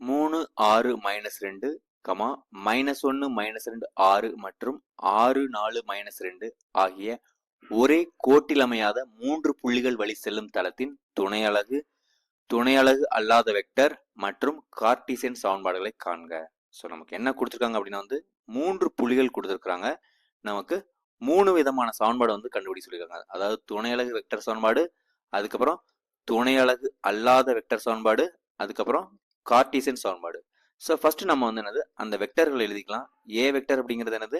மூணு ஆறு மைனஸ் ரெண்டு கமா மைனஸ் ஒன்று மைனஸ் ரெண்டு ஆறு மற்றும் ஆறு நாலு மைனஸ் ரெண்டு ஆகிய ஒரே கோட்டில் அமையாத மூன்று புள்ளிகள் வழி செல்லும் தளத்தின் துணை அலகு துணை அலகு அல்லாத வெக்டர் மற்றும் கார்டிசியன் சமன்பாடுகளை காண்க. ஸோ நமக்கு என்ன கொடுத்துருக்காங்க அப்படின்னா வந்து மூன்று புள்ளிகள் கொடுத்துருக்குறாங்க. நமக்கு மூணு விதமான சமன்பாடு வந்து கண்டுபிடிச்சு சொல்லியிருக்காங்க. அதாவது துணை அலகு வெக்டர் சமன்பாடு அதுக்கப்புறம் துணை அலகு அல்லாத வெக்டர் சமன்பாடு அதுக்கப்புறம் கார்டீசியன் சமன்பாடு. ஸோ ஃபஸ்ட்டு நம்ம வந்து என்னது? அந்த வெக்டர்கள் எழுதிக்கலாம். ஏ வெக்டர் அப்படிங்கிறது என்னது?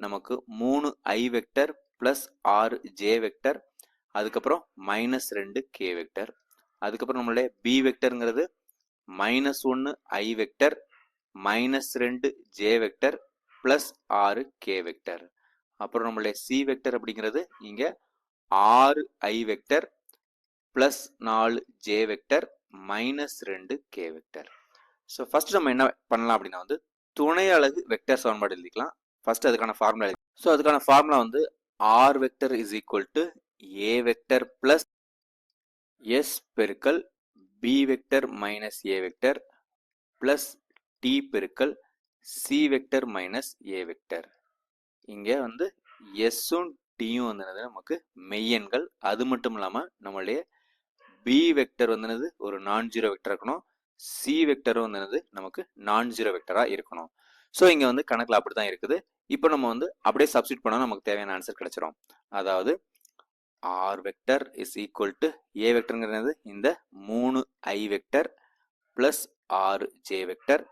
நமக்கு மூணு ஐ வெக்டர் ப்ளஸ் ஆறு ஜே வெக்டர் அதுக்கப்புறம் மைனஸ் ரெண்டு கே வெக்டர் அதுக்கப்புறம் நம்மளுடைய பி வெக்டருங்கிறது மைனஸ் ஒன்று ஐ வெக்டர் மைனஸ் ரெண்டு ஜே வெக்டர் ப்ளஸ் ஆறு கே வெக்டர் அப்புறம் நம்மளுடைய சி வெக்டர் அப்படிங்கிறது இங்கே ஆறு ஐ வெக்டர் ப்ளஸ் நாலு ஜே வெக்டர் மைனஸ் ரெண்டு கே வெக்டர் ஸோ ஃபர்ஸ்ட் நம்ம என்ன பண்ணலாம் அப்படின்னா வந்து துணை அழகு வெக்டர் சமன்பாடு எழுதிக்கலாம். ஃபர்ஸ்ட் அதுக்கான ஃபார்முலா எழுதி ஸோ அதுக்கான ஃபார்முலா வந்து R vector is equal to A vector plus S பெருக்கல் B vector minus A vector plus T பெருக்கல் C vector minus A vector இங்கே வந்து எஸ்ஸும் டியும் வந்து நமக்கு மெய்யெண்கள் அது மட்டும் இல்லாமல் நம்மளுடைய பி வெக்டர் வந்து ஒரு நான் ஜீரோ வெக்டர் இருக்கணும். சி வெக்டரும் வந்து நமக்கு நான் ஜீரோ வெக்டராக இருக்கணும். ஸோ இங்கே வந்து கணக்கில் அப்படி தான் இருக்குது. இப்போ நம்ம வந்து அப்படியே சப்ஸ்டியூட் பண்ணால் நமக்கு தேவையான ஆன்சர் கிடைச்சிரும். அதாவது R vector is equal to A வெக்டருங்கிறது இந்த மூணு ஐ வெக்டர் ப்ளஸ் ஆறு ஜே வெக்டர்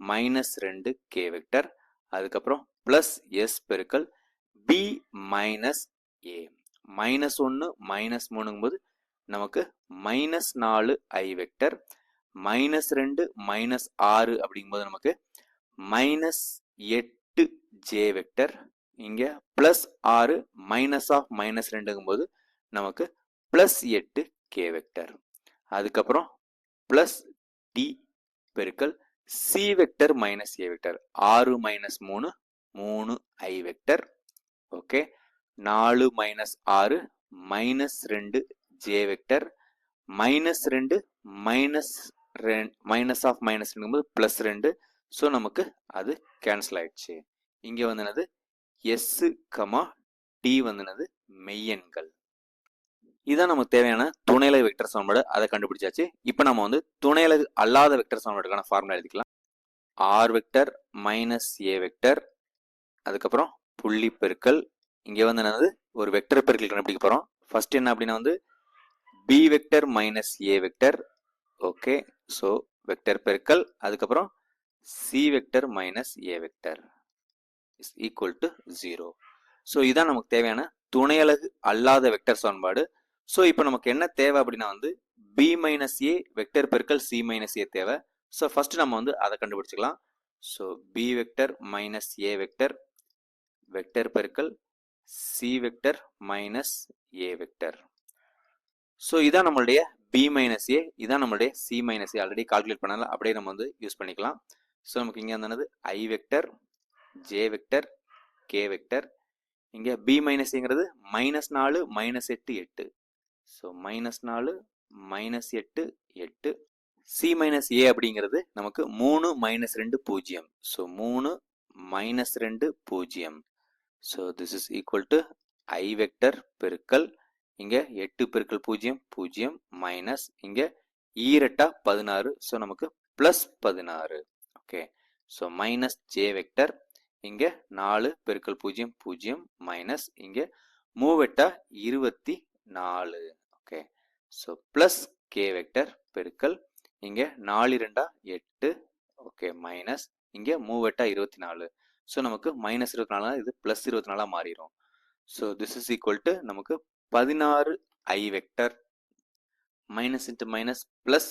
மைனஸ் ரெண்டு கே வெக்டர் அதுக்கப்புறம் ப்ளஸ் எஸ் பெருக்கல் பி மைனஸ் ஏ மைனஸ் ஒன்று மைனஸ் மூணுங்கும்போது நமக்கு மைனஸ் நாலு ஐ வெக்டர் மைனஸ் ரெண்டு மைனஸ் ஆறு அப்படிங்கும்போது நமக்கு மைனஸ் எட்டு ஜே வெக்டர் இங்கே ப்ளஸ் ஆறு மைனஸ் ஆஃப் மைனஸ் ரெண்டுங்கும்போது நமக்கு ப்ளஸ் எட்டு கே வெக்டர் அதுக்கப்புறம் ப்ளஸ் டி பெருக்கல் C vector minus A vector ஆறு மைனஸ் மூணு மூணு ஐ வெக்டர் ஓகே நாலு மைனஸ் ஆறு மைனஸ் ரெண்டு ஜே வெக்டர் மைனஸ் ரெண்டு மைனஸ் ரெண்டு மைனஸ் ஆஃப் மைனஸ் ரெண்டுங்கும்போது ப்ளஸ் ரெண்டு. ஸோ நமக்கு அது கேன்சல் ஆயிடுச்சு. இங்கே வந்துனது எஸ்ஸு எஸ் கமா டி வந்துனது மெய்யன்கள் மெய்யெண்கள் நமக்கு தேவையான துணையில வெக்டர் சமன்பாடு. அதை கண்டுபிடிச்சாச்சு. இப்போ நம்ம வந்து துணையில அல்லாத வெக்டர் சமன்பாடுக்கான ஃபார்முலா எழுதிக்கலாம். R vector minus A vector அதுக்கப்புறம் புள்ளி பெருக்கல். இங்கே வந்து என்னது ஒரு வெக்டர் பெருக்கல் கண்டுபிடிக்க போகிறோம் ஃபர்ஸ்ட் என்ன அப்படின்னா வந்து B vector minus A vector okay so vector பெருக்கல் அதுக்கப்புறம் C vector minus A vector is equal to zero so இதுதான் நமக்கு தேவையான துணையலகு அல்லாத வெக்டர் சமன்பாடு. ஸோ இப்போ நமக்கு என்ன தேவை அப்படின்னா வந்து பி மைனஸ் ஏ வெக்டர் பெருக்கல் சி மைனஸ் ஏ தேவை. ஸோ ஃபர்ஸ்ட் நம்ம வந்து அதை கண்டுபிடிச்சிக்கலாம். So B vector minus A vector vector பெருக்கல் C vector minus A vector so இதான் நம்மளுடைய பி மைனஸ் ஏ இதான் நம்மளுடைய C minus A already calculate பண்ணல அப்படியே நம்ம வந்து யூஸ் பண்ணிக்கலாம். ஸோ நமக்கு இங்கே வந்தது I vector J vector K vector இங்கே பி மைனஸ் ஏங்கிறது மைனஸ் நாலு மைனஸ் எட்டு எட்டு. ஸோ மைனஸ் நாலு மைனஸ் எட்டு எட்டு. சி மைனஸ் ஏ அப்படிங்கிறது நமக்கு மூணு மைனஸ் ரெண்டு பூஜ்ஜியம். ஸோ மூணு மைனஸ் ரெண்டு பூஜ்ஜியம். So this is equal to I vector பெருக்கல் இங்கே எட்டு பெருக்கல் பூஜ்ஜியம் பூஜ்ஜியம் மைனஸ் இங்கே ஈரட்டா e பதினாறு. ஸோ நமக்கு ப்ளஸ் பதினாறு. Okay so minus J vector இங்கே நாலு பெருக்கள் பூஜ்ஜியம் பூஜ்ஜியம் மைனஸ் இங்கே மூவெட்டா இருபத்தி நாலு okay so plus K vector பெருக்கல் இங்கே நாலு ரெண்டா எட்டு. ஓகே மைனஸ் இங்கே மூவெட்டா இருபத்தி நாலு ஸோ நமக்கு மைனஸ் இருபத்தி நாலு இது ப்ளஸ் இருபத்தி நாலாக மாறிடும் so this is equal to நமக்கு பதினாறு I vector minus into minus plus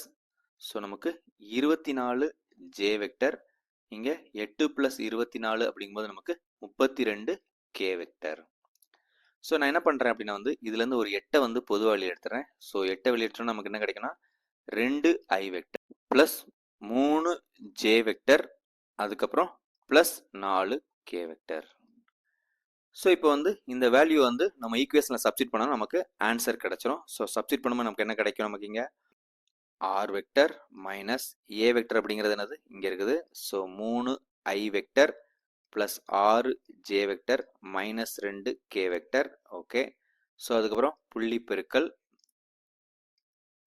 so நமக்கு இருபத்தி நாலு ஜே வெக்டர் இங்கே எட்டு ப்ளஸ் இருபத்தி நாலு அப்படிங்கும்போது நமக்கு முப்பத்தி ரெண்டு கே வெக்டர் ஸோ நான் என்ன பண்ணுறேன் அப்படின்னா வந்து இதுலேருந்து ஒரு எட்டை வந்து பொதுவாக வெளியெடுத்துறேன் ஸோ எட்டை வெளியே நமக்கு என்ன கிடைக்குன்னா ரெண்டு ஐ வெக்டர் ப்ளஸ் மூணு ஜே வெக்டர் அதுக்கப்புறம் ப்ளஸ் நாலு கே வெக்டர் ஸோ இப்போ வந்து இந்த வேல்யூ வந்து நம்ம ஈக்குவேஷனில் சப்ஸ்டிட் பண்ணால் நமக்கு ஆன்சர் கிடச்சிரும். ஸோ சப்ஸ்டிட் பண்ணும்போது நமக்கு என்ன கிடைக்கும் நமக்கு இங்கே? R vector minus A vector அப்படிங்கிறது என்னது? இங்கே இருக்குது. ஸோ மூணு ஐ வெக்டர் ப்ளஸ் ஆறு ஜே வெக்டர் மைனஸ் ரெண்டு கே வெக்டர் ஓகே ஸோ அதுக்கப்புறம் புள்ளி பெருக்கல்.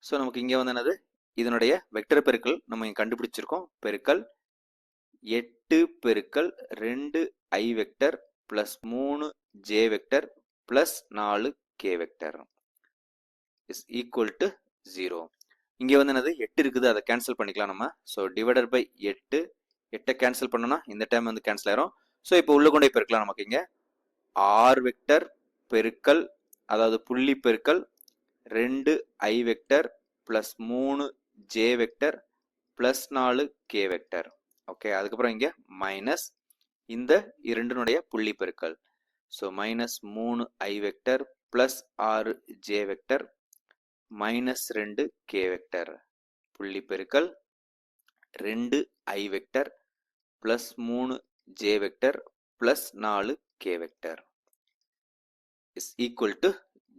ஸோ நமக்கு இங்கே வந்து என்னது? இதனுடைய வெக்டர் பெருக்கல் நம்ம இங்கே கண்டுபிடிச்சிருக்கோம். பெருக்கல் எட்டு பெருக்கல் ரெண்டு ஐ வெக்டர் ப்ளஸ் மூணு ஜே வெக்டர் ப்ளஸ் நாலு K vector is equal to zero இங்கே வந்து என்னது? எட்டு இருக்குது. அதை கேன்சல் பண்ணிக்கலாம் நம்ம. ஸோ டிவைடட் பை எட்டு. எட்டை கேன்சல் பண்ணோம்னா இந்த டைம் வந்து கேன்சல் ஆயிரும். ஸோ இப்போ உள்ள கொண்டே பெருக்கலாம் நமக்கு இங்கே. ஆர் வெக்டர் பெருக்கல் அதாவது புள்ளி பெருக்கல் ரெண்டு ஐ வெக்டர் ப்ளஸ் மூணு ஜே வெக்டர் ப்ளஸ் நாலு கே வெக்டர் ஓகே அதுக்கப்புறம் இங்கே மைனஸ் இந்த இரண்டினுடைய புள்ளி பெருக்கல் ஸோ மைனஸ் மூணு ஐ வெக்டர் ப்ளஸ் ஆறு ஜே வெக்டர் மைனஸ் ரெண்டு கே வெக்டர் புள்ளி பெருக்கல் ரெண்டு ஐ வெக்டர் ப்ளஸ் மூணு ஜே வெக்டர் ப்ளஸ் நாலு K vector is equal to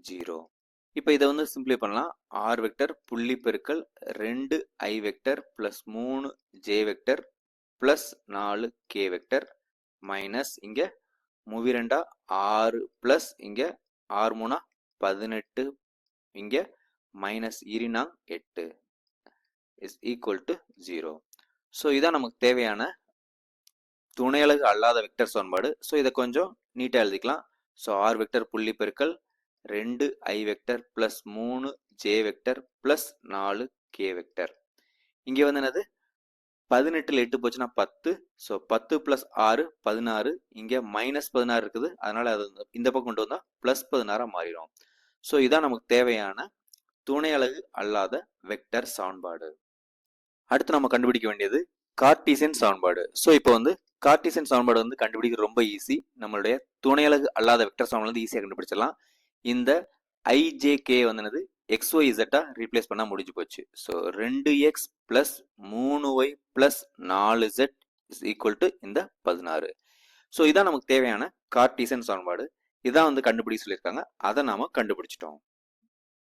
zero இப்போ இதை வந்து சிம்பிளை பண்ணலாம். ஆர் வெக்டர் புள்ளி பெருக்கல் ரெண்டு ஐ வெக்டர் ப்ளஸ் மூணு ஜே வெக்டர் ப்ளஸ் நாலு கே வெக்டர் மைனஸ் இங்கே மூவிரெண்டா ஆறு ப்ளஸ் இங்கே ஆறு மூணா பதினெட்டு. இங்கே மைனஸ் இரினாங் எட்டு. Is equal to zero so இதான் நமக்கு தேவையான துணையலகு அல்லாத வெக்டர் சமன்பாடு. ஸோ இதை கொஞ்சம் நீட்டாக எழுதிக்கலாம். ஸோ ஆறு வெக்டர் புள்ளி பெருக்கல் ரெண்டு ஐ வெக்டர் ப்ளஸ் மூணு ஜே வெக்டர் ப்ளஸ் நாலு கே வெக்டர் இங்கே வந்து என்னது? பதினெட்டில் எட்டு போச்சுன்னா பத்து. ஸோ பத்து ப்ளஸ் ஆறு பதினாறு. இங்கே மைனஸ் பதினாறு இருக்குது. அதனால் அது இந்த பக்கம் கொண்டு வந்தால் ப்ளஸ் பதினாறாக மாறிடும். ஸோ இதான் நமக்கு தேவையான துணை அலகு அல்லாத வெக்டர் சமன்பாடு. அடுத்து நம்ம கண்டுபிடிக்க வேண்டியது கார்டீசியன் சமன்பாடு. ஸோ இப்போ வந்து கார்டீசியன் சமன்பாடு வந்து கண்டுபிடிக்க ரொம்ப ஈஸி நம்மளுடைய துணை அலகு அல்லாத வெக்டர் சமன்பாடு வந்து ஈஸியாக கண்டுபிடிச்சிடலாம். இந்த ஐஜேகே வந்து என்னது? எக்ஸ் ஒய் இசட்டா ரீப்ளேஸ் பண்ணால் முடிஞ்சு போச்சு. ஸோ ரெண்டு எக்ஸ் ப்ளஸ் மூணு ஒய் ப்ளஸ் நாலு ஜெட் இஸ் ஈக்குவல் டு இந்த பதினாறு. ஸோ இதான் நமக்கு தேவையான கார்டீசன் சமன்பாடு. இதான் வந்து கண்டுபிடிக்க சொல்லியிருக்காங்க. அதை நாம கண்டுபிடிச்சிட்டோம்.